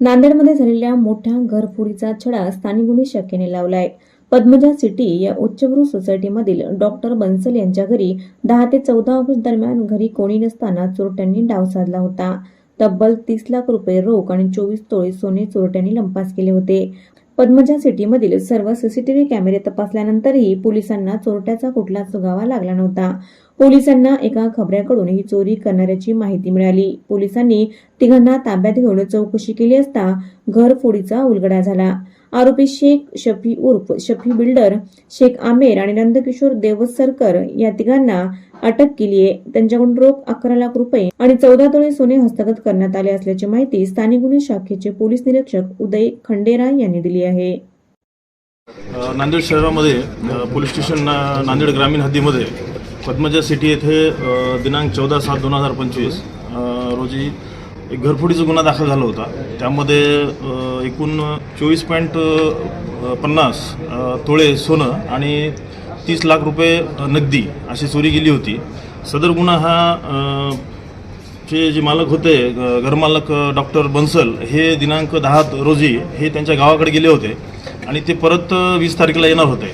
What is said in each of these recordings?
नांदेडमध्ये झालेल्या मोठ्या घरफोडीचा छडा स्थानिक गुन्हे शाखेने लावलाय. पद्मजा सिटी या उच्चभ्रू सोसायटीमधील डॉक्टर बन्सल यांच्या घरी दहा ते चौदा ऑगस्ट दरम्यान घरी कोणी नसताना चोरट्यांनी डाव साधला होता. तब्बल तीस लाख रुपये रोख आणि चोवीस तोळे सोने चोरट्यांनी लंपास केले होते. पद्मजा सिटीमधील सर्व सीसीटीव्ही कॅमेरे तपासल्यानंतरही पोलिसांना चोरट्याचा कुठलाच सुगावा लागला नव्हता. पोलिसांना एका खबऱ्याकडून ही चोरी करणाऱ्याची माहिती मिळाली. पोलिसांनी तिघांना ताब्यात घेऊन चौकशी केली असता घरफोडीचा उलगडा झाला. आरोपी शेख शफी उर्फ शफी बिल्डर शेख आमेर आणि नंदकिशोर देवसरकर या तिघांना अटक केली आहे. त्यांच्याकडून रोख अकरा लाख रुपये आणि चौदा तोळे सोने हस्तगत करण्यात आले असल्याची माहिती स्थानिक गुन्हे शाखेचे पोलीस निरीक्षक उदय खंडेरा यांनी दिली आहे. नांदेड शहरामध्ये पोलीस स्टेशन नांदेड ग्रामीण हद्दीमध्ये पद्मजा सिटी येथे दिनांक चौदा सात दोन हजार पंचवीस रोजी एक घरफोडीचा गुन्हा दाखल झाला होता. त्यामध्ये एकूण चोवीस पॉईंट पन्नास तोळे सोनं आणि तीस लाख रुपये नगदी अशी चोरी गेली होती. सदर गुन्हा हा चे जे मालक होते घरमालक डॉक्टर बन्सल हे दिनांक दहा रोजी हे त्यांच्या गावाकडे गेले होते आणि ते परत वीस तारखेला येणार होते.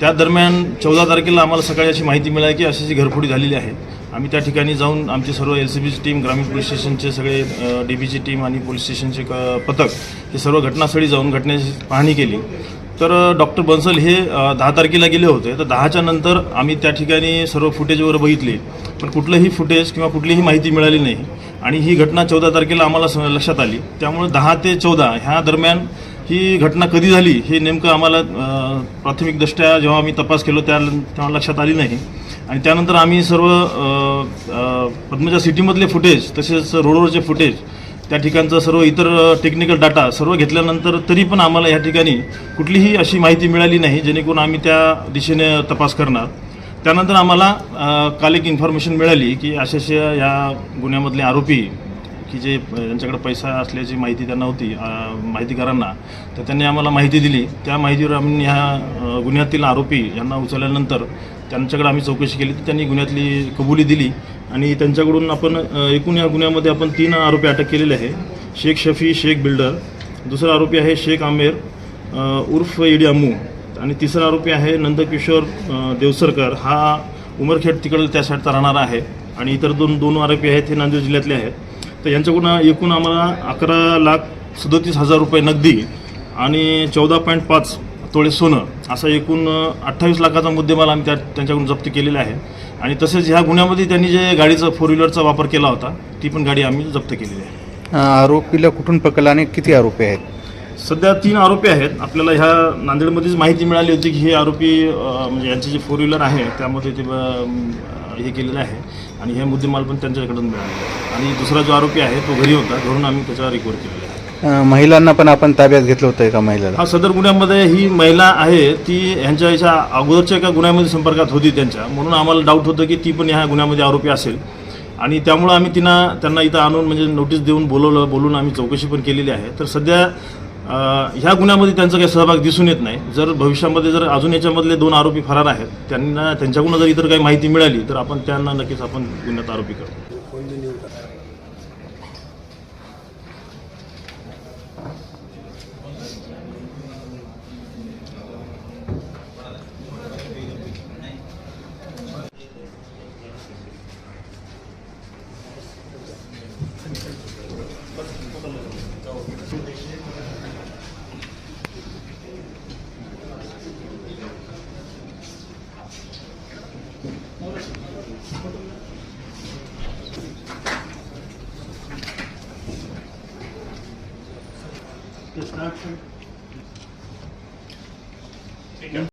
त्या दरम्यान चौदा तारखेला आम्हाला सकाळी अशी माहिती मिळाली की अशी जी घरफोडी झालेली आहे. आम्ही त्या ठिकाणी जाऊन आमची सर्व एल सी बीची टीम ग्रामीण पोलीस स्टेशनचे सगळे डी बीची टीम आणि पोलीस स्टेशनचे क पथक हे सर्व घटनास्थळी जाऊन घटनेची पाहणी केली. तर डॉक्टर बन्सल हे दहा तारखेला गेले होते. तर दहाच्या नंतर आम्ही त्या ठिकाणी सर्व फुटेज वगैरे पण कुठलंही फुटेज किंवा कुठलीही माहिती मिळाली नाही. आणि ही घटना चौदा तारखेला आम्हाला स- लक्षात आली. त्यामुळे दहा ते चौदा ह्या दरम्यान ही घटना कधी झाली हे नेमकं आम्हाला प्राथमिकदृष्ट्या जेव्हा आम्ही तपास केलो त्या तेव्हा लक्षात आली नाही. आणि त्यानंतर आम्ही सर्व पद्मजा सिटीमधले फुटेज तसेच रोडवरचे फुटेज त्या ठिकाणचं सर्व इतर टेक्निकल डाटा सर्व घेतल्यानंतर तरी पण आम्हाला या ठिकाणी कुठलीही अशी माहिती मिळाली नाही जेणेकरून आम्ही त्या दिशेने तपास करणार. त्यानंतर आम्हाला काल एक इन्फॉर्मेशन मिळाली की अशा अशा या गुन्ह्यामधले आरोपी की जे ज्यांच्याकडे पैसा असल्याची माहिती त्यांना होती माहितीगारांना तर त्यांनी आम्हाला माहिती दिली. त्या माहितीवर आम्ही ह्या गुन्ह्यातील आरोपी यांना उचलल्यानंतर त्यांच्याकडे आम्ही चौकशी केली. तर त्यांनी गुन्ह्यातली कबुली दिली आणि त्यांच्याकडून आपण एकूण या गुन्ह्यामध्ये आपण तीन आरोपी अटक केलेले आहे. शेख शफी शेख बिल्डर. दुसरा आरोपी आहे शेख आमेर उर्फ इडी अम्मू. आणि तिसरा आरोपी आहे नंदकिशोर देवसरकर. हा उमरखेड तिकडं त्या साईडचा राहणारा आहे. आणि इतर दोन दोन आरोपी आहेत हे नांदेड जिल्ह्यातले आहेत. तर यांच्याकडून एकूण आम्हाला अकरा लाख सदोतीस हजार रुपये नगदी आणि चौदा पॉईंट पाच तोळे सोनं असा एकूण अठ्ठावीस लाखाचा मुद्देमाल आम्ही त्या त्यांच्याकडून जप्त केलेला आहे. आणि तसेच ह्या गुन्ह्यामध्ये त्यांनी जे गाडीचा फोर व्हीलरचा वापर केला होता ती पण गाडी आम्ही जप्त केलेली आहे. आरोपीला कुठून पकडला आणि किती आरोपी आहेत? सध्या तीन आरोपी आहेत. आपल्याला ह्या नांदेडमध्येच माहिती मिळाली होती की हे आरोपी म्हणजे यांचे जे फोर व्हीलर आहे त्यामध्ये ते हे केलेलं आहे. आणि हे मुद्देमाल पण त्यांच्याकडून मिळालेले आहे. आणि दुसरा जो आरोपी आहे तो घरी होता. घरून आम्ही त्याच्यावर रिकवर अं, महिलांना पण आपण ताब्यात घेतलं होतं एका महिलेला. हा सदर गुन्ह्यामध्ये ही महिला आहे ती ह्यांच्या याच्या अगोदरच्या एका गुन्ह्यामध्ये संपर्कात होती त्यांच्या. म्हणून आम्हाला डाऊट होतं की ती पण ह्या गुन्ह्यामध्ये आरोपी असेल. आणि त्यामुळं आम्ही तिना त्यांना इथं आणून म्हणजे नोटीस देऊन बोलवलं बोलून आम्ही चौकशी पण केलेली आहे. तर सध्या ह्या गुन्ह्यामध्ये त्यांचा काही सहभाग दिसून येत नाही. जर भविष्यामध्ये जर अजून याच्यामधले दोन आरोपी फरार आहेत त्यांना त्यांच्याकडून जर इतर काही माहिती मिळाली तर आपण त्यांना नक्कीच आपण गुन्ह्यात आरोपी करू This?